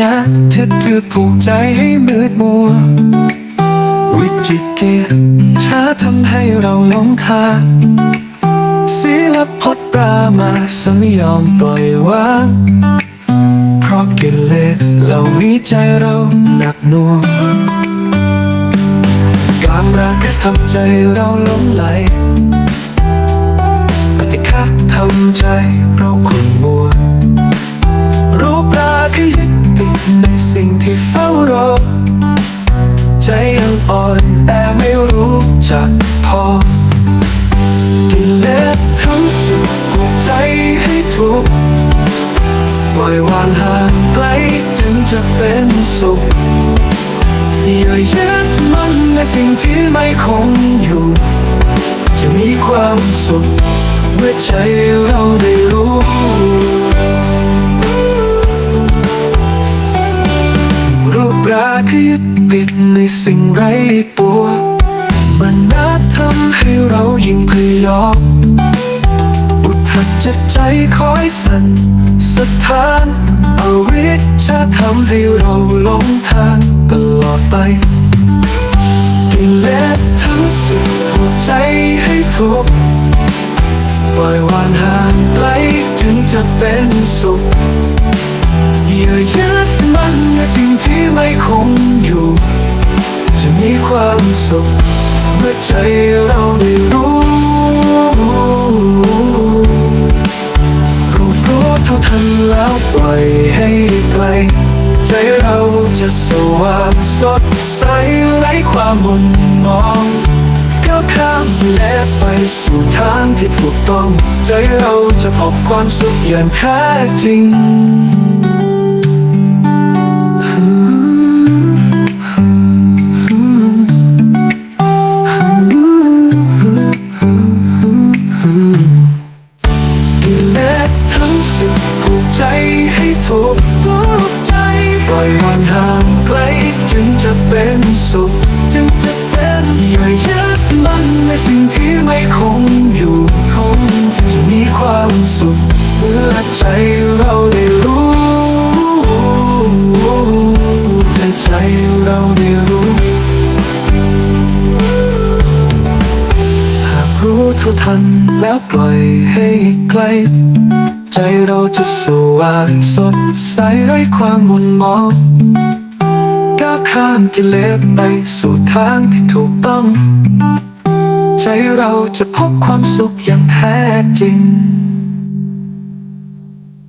ยะที่ถือผูกใจให้มืดมัว วิจิกิจช้าทำให้เราหลงทางศิลปพปรามาสมยอมปล่อยวางเพราะกิเลสเหล่านี้ใจเราหนักหน่วงการรักทำใจเราหลงไหลปฏิฆะทำใจเราขุ่น รอใจยังอ่อนแต่ไม่รู้จักพอกิเลสทั้งสุดผูกใจให้ทุกข์ปล่อยวางห่างไกลจึงจะเป็นสุขอย่ายึดมั่นในสิ่งที่ไม่คงอยู่ จะมีความสุขเมื่อใจเราได้ ให้ยึดติดในสิ่งไร้ตัว มันน่าทำให้เรายิ่งพยองอุทธัจจะใจคอยสั่นสถานอาวิชาทำให้เราหลงทางตลอดไปกิเลสทั้งสุดผูกใจให้ทุกปล่อยวางห่างไกลจึงจะเป็นสุขอย่ายึดมั่นในสิ่งที่ ไม่คงอยู่ จะมีความสุขเมื่อใจเราได้รู้รู้รู้เท่าทันแล้วปล่อยให้ไกล ใจเราจะสว่างสดใสไร้ความหมุนมองก้าวข้ามกิเลสไปสู่ทางที่ถูกต้อง ใจเราจะพบความสุขอย่างแท้จริงู้สิบผูกใจให้ถูกผูกใจ ปล่อยวางห่างไกลจึงจะเป็นสุข จึงจะเป็นอย่ายึดมั่นในสิ่งที่ไม่คงอยู่คงจะมีความสุขเมื่อใจเราได้รู้แต่ใจเราได้รู้หากรู้เท่าทันแล้วปล่อยให้ไกล ใจเราจะสว่างสดใสไร้ความมุนมองก้าวข้ามกิเลสไปสู่ทางที่ถูกต้อง ใจเราจะพบความสุขอย่างแท้จริง